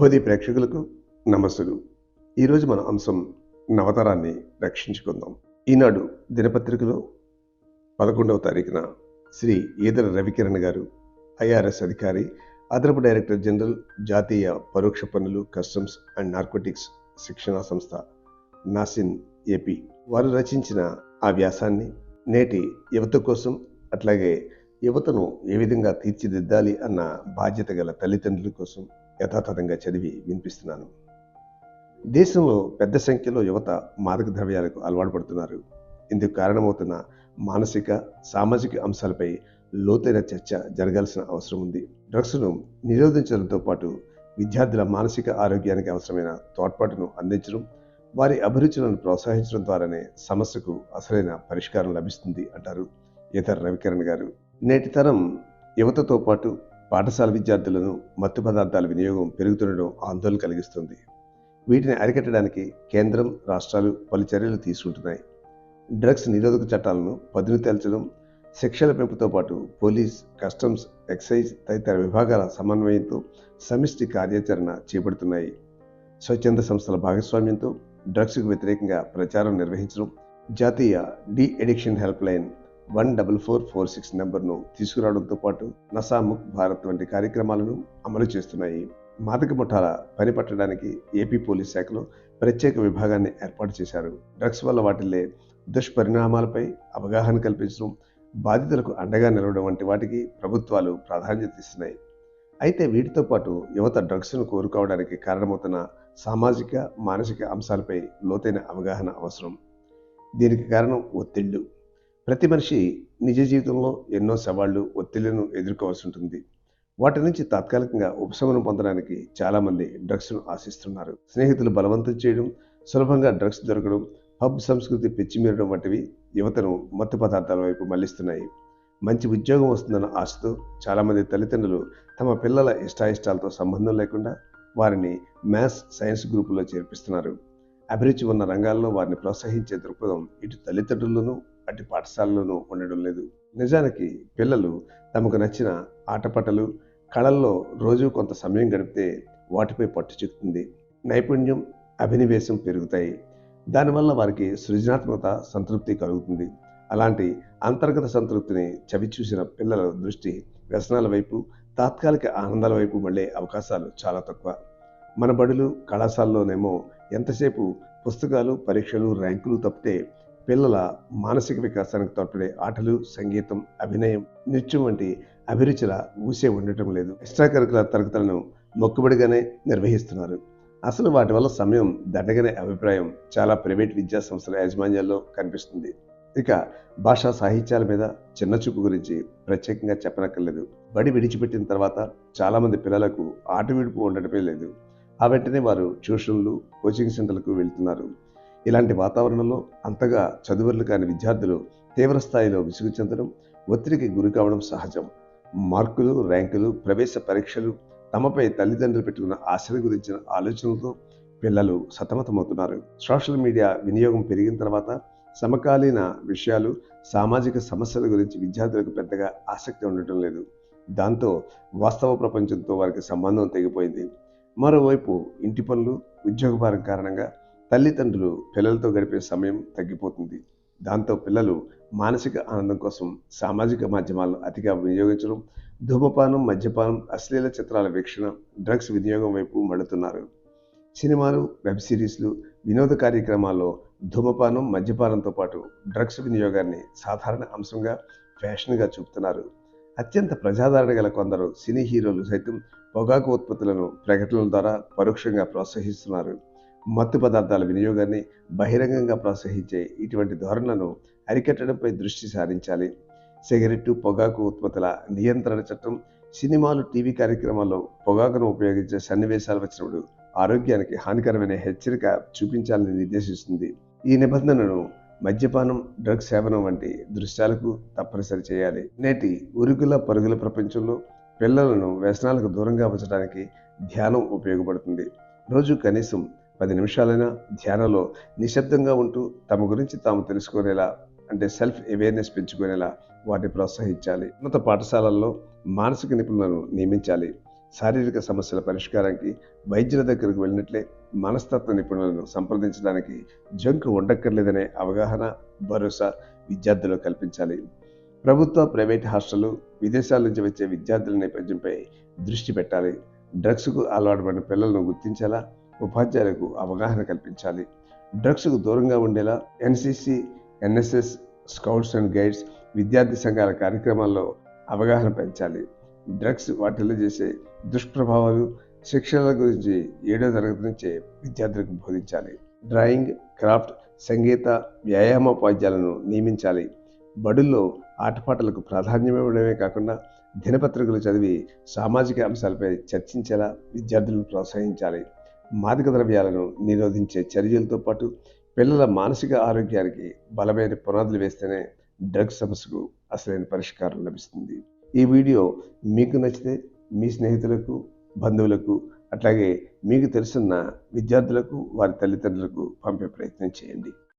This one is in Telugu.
బోధి ప్రేక్షకులకు నమస్సులు. ఈరోజు మన అంశం నవతరాన్ని రక్షించుకుందాం. ఈనాడు దినపత్రికలో పదకొండవ తారీఖున శ్రీ ఈదర రవికిరణ్ గారు ఐఆర్ఎస్ అధికారి అదనపు డైరెక్టర్ జనరల్ జాతీయ పరోక్ష పన్నులు కస్టమ్స్ అండ్ నార్కోటిక్స్ శిక్షణా సంస్థ నాసిన్ ఏపీ వారు రచించిన ఆ వ్యాసాన్ని నేటి యువత కోసం అట్లాగే యువతను ఏ విధంగా తీర్చిదిద్దాలి అన్న బాధ్యత గల తల్లిదండ్రుల కోసం యథాతథంగా చదివి వినిపిస్తున్నాను. దేశంలో పెద్ద సంఖ్యలో యువత మాదక ద్రవ్యాలకు అలవాటు పడుతున్నారు. ఇందుకు కారణమవుతున్న మానసిక సామాజిక అంశాలపై లోతైన చర్చ జరగాల్సిన అవసరం ఉంది. డ్రగ్స్ను నిరోధించడంతో పాటు విద్యార్థుల మానసిక ఆరోగ్యానికి అవసరమైన తోడ్పాటును అందించడం వారి అభిరుచులను ప్రోత్సహించడం ద్వారానే సమస్యకు అసలైన పరిష్కారం లభిస్తుంది అంటారు ఇతర రవికిరణ్ గారు. నేటి తరం యువతతో పాటు పాఠశాల విద్యార్థులను మత్తు పదార్థాల వినియోగం పెరుగుతుండడం ఆందోళన కలిగిస్తుంది. వీటిని అరికట్టడానికి కేంద్రం రాష్ట్రాలు పలు చర్యలు తీసుకుంటున్నాయి. డ్రగ్స్ నిరోధక చట్టాలను పదును తేల్చడం శిక్షల పెంపుతో పాటు పోలీస్ కస్టమ్స్ ఎక్సైజ్ తదితర విభాగాల సమన్వయంతో సమిష్టి కార్యాచరణ చేపడుతున్నాయి. స్వచ్ఛంద సంస్థల భాగస్వామ్యంతో డ్రగ్స్కు వ్యతిరేకంగా ప్రచారం నిర్వహించడం జాతీయ de addiction helpline one double four four six నెంబర్ను తీసుకురావడంతో పాటు నసాముక్ భారత్ వంటి కార్యక్రమాలను అమలు చేస్తున్నాయి. మాదక ముఠాల పని పట్టడానికి ఏపీ పోలీస్ శాఖలో ప్రత్యేక విభాగాన్ని ఏర్పాటు చేశారు. డ్రగ్స్ వల్ల వాటిల్లే దుష్పరిణామాలపై అవగాహన కల్పించడం బాధితులకు అండగా నిలవడం వంటి వాటికి ప్రభుత్వాలు ప్రాధాన్యత ఇస్తున్నాయి. అయితే వీటితో పాటు యువత డ్రగ్స్ను కోరుకోవడానికి కారణమవుతున్న సామాజిక మానసిక అంశాలపై లోతైన అవగాహన అవసరం. దీనికి కారణం ఒత్తిళ్ళు. ప్రతి మనిషి నిజ జీవితంలో ఎన్నో సవాళ్ళు ఒత్తిళ్ళను ఎదుర్కోవాల్సి ఉంటుంది. వాటి నుంచి తాత్కాలికంగా ఉపశమనం పొందడానికి చాలామంది డ్రగ్స్ను ఆశిస్తున్నారు. స్నేహితులు బలవంతం చేయడం సులభంగా డ్రగ్స్ దొరకడం హబ్ సంస్కృతి పెచ్చిమీరడం వంటివి యువతను మత్తు పదార్థాల వైపు మళ్ళిస్తున్నాయి మంచి ఉద్యోగం వస్తుందన్న ఆశతో చాలామంది తల్లిదండ్రులు తమ పిల్లల ఇష్టాయిష్టాలతో సంబంధం లేకుండా వారిని మ్యాథ్స్ సైన్స్ గ్రూపులో చేర్పిస్తున్నారు. అభిరుచి ఉన్న రంగాల్లో వారిని ప్రోత్సహించే దృక్పథం ఇటు తల్లిదండ్రుల్లోనూ అటు పాఠశాలలోనూ ఉండడం లేదు. నిజానికి పిల్లలు తమకు నచ్చిన ఆటపాటలు కళల్లో రోజు కొంత సమయం గడిపితే వాటిపై పట్టు చిక్కుతుంది నైపుణ్యం అభినివేశం పెరుగుతాయి. దానివల్ల వారికి సృజనాత్మకత సంతృప్తి కలుగుతుంది. అలాంటి అంతర్గత సంతృప్తిని చవి చూసిన పిల్లల దృష్టి వ్యసనాల వైపు తాత్కాలిక ఆనందాల వైపు మళ్ళే అవకాశాలు చాలా తక్కువ. మన బడులు కళాశాలలోనేమో ఎంతసేపు పుస్తకాలు పరీక్షలు ర్యాంకులు తప్పితే పిల్లల మానసిక వికాసానికి తోడ్పడే ఆటలు సంగీతం అభినయం నృత్యం వంటి అభిరుచుల ఊసే ఉండటం లేదు. ఎక్స్ట్రా కరికులర్ తరగతులను మొక్కుబడిగానే నిర్వహిస్తున్నారు. అసలు వాటి వల్ల సమయం దండగనే అభిప్రాయం చాలా ప్రైవేట్ విద్యా సంస్థల యాజమాన్యాల్లో కనిపిస్తుంది. ఇక భాషా సాహిత్యాల మీద చిన్న చూపు గురించి ప్రత్యేకంగా చెప్పనక్కర్లేదు. బడి విడిచిపెట్టిన తర్వాత చాలామంది పిల్లలకు ఆట విడుపు ఉండటమే లేదు. ఆ వెంటనే వారు ట్యూషన్లు కోచింగ్ సెంటర్లకు వెళ్తున్నారు. ఇలాంటి వాతావరణంలో అంతగా చదువులు కాని విద్యార్థులు తీవ్ర స్థాయిలో విసుగు చెందడం ఒత్తిడికి గురి కావడం సహజం. మార్కులు ర్యాంకులు ప్రవేశ పరీక్షలు తమపై తల్లిదండ్రులు పెట్టుకున్న ఆశల గురించిన ఆలోచనలతో పిల్లలు సతమతమవుతున్నారు. సోషల్ మీడియా వినియోగం పెరిగిన తర్వాత సమకాలీన విషయాలు సామాజిక సమస్యల గురించి విద్యార్థులకు పెద్దగా ఆసక్తి ఉండటం లేదు. దాంతో వాస్తవ ప్రపంచంతో వారికి సంబంధం తెగిపోయింది. మరోవైపు ఇంటి పనులు ఉద్యోగ భారం కారణంగా తల్లిదండ్రులు పిల్లలతో గడిపే సమయం తగ్గిపోతుంది. దాంతో పిల్లలు మానసిక ఆనందం కోసం సామాజిక మాధ్యమాలను అతిగా వినియోగించడం ధూమపానం మద్యపానం అశ్లీల చిత్రాల వీక్షణ డ్రగ్స్ వినియోగం వైపు మళ్ళుతున్నారు. సినిమాలు వెబ్ సిరీస్లు వినోద కార్యక్రమాల్లో ధూమపానం మద్యపానంతో పాటు డ్రగ్స్ వినియోగాన్ని సాధారణ అంశంగా ఫ్యాషన్గా చూపుతున్నారు. అత్యంత ప్రజాదరణ గల కొందరు సినీ హీరోలు సైతం పొగాకు ఉత్పత్తులను ప్రకటనల ద్వారా పరోక్షంగా ప్రోత్సహిస్తున్నారు. మత్తు పదార్థాల వినియోగాన్ని బహిరంగంగా ప్రోత్సహించే ఇటువంటి ధోరణులను అరికట్టడంపై దృష్టి సారించాలి. సిగరెట్టు పొగాకు ఉత్పత్తుల నియంత్రణ చట్టం సినిమాలు టీవీ కార్యక్రమాల్లో పొగాకును ఉపయోగించే సన్నివేశాలు వచ్చినప్పుడు ఆరోగ్యానికి హానికరమైన హెచ్చరిక చూపించాలని నిర్దేశిస్తుంది. ఈ నిబంధనను మద్యపానం డ్రగ్ సేవనం వంటి దృశ్యాలకు తప్పనిసరి చేయాలి. నేటి ఉరుగుల పరుగుల ప్రపంచంలో పిల్లలను వ్యసనాలకు దూరంగా ఉంచడానికి ధ్యానం ఉపయోగపడుతుంది. రోజు కనీసం పది నిమిషాలైనా ధ్యానంలో నిశ్శబ్దంగా ఉంటూ తమ గురించి తాము తెలుసుకునేలా అంటే సెల్ఫ్ అవేర్నెస్ పెంచుకునేలా వాటిని ప్రోత్సహించాలి. ఉన్నత పాఠశాలల్లో మానసిక నిపుణులను నియమించాలి. శారీరక సమస్యల పరిష్కారానికి వైద్యుల దగ్గరకు వెళ్ళినట్లే మనస్తత్వ నిపుణులను సంప్రదించడానికి జంక్ ఉండక్కర్లేదనే అవగాహన భరోసా విద్యార్థులు కల్పించాలి. ప్రభుత్వ ప్రైవేట్ హాస్టళ్ళు విదేశాల నుంచి వచ్చే విద్యార్థుల నేపథ్యంపై దృష్టి పెట్టాలి. డ్రగ్స్కు అలవాటు పడిన పిల్లలను గుర్తించేలా ఉపాధ్యాయులకు అవగాహన కల్పించాలి. డ్రగ్స్కు దూరంగా ఉండేలా NCC NSS scouts and guides విద్యార్థి సంఘాల కార్యక్రమాల్లో అవగాహన పెంచాలి. డ్రగ్స్ వాటిల్లో చేసే దుష్ప్రభావాలు శిక్షణల గురించి ఏడో తరగతి నుంచే విద్యార్థులకు బోధించాలి. డ్రాయింగ్ క్రాఫ్ట్ సంగీత వ్యాయామోపాధ్యాయులను నియమించాలి. బడుల్లో ఆటపాటలకు ప్రాధాన్యం ఇవ్వడమే కాకుండా దినపత్రికలు చదివి సామాజిక అంశాలపై చర్చించేలా విద్యార్థులను ప్రోత్సహించాలి. మాదక ద్రవ్యాలను నిరోధించే చర్యలతో పాటు పిల్లల మానసిక ఆరోగ్యానికి బలమైన పునాదులు వేస్తేనే డ్రగ్స్ సమస్యకు అసలైన పరిష్కారం లభిస్తుంది. ఈ వీడియో మీకు నచ్చితే మీ స్నేహితులకు బంధువులకు అట్లాగే మీకు తెలుసున్న విద్యార్థులకు వారి తల్లిదండ్రులకు పంపే ప్రయత్నం చేయండి.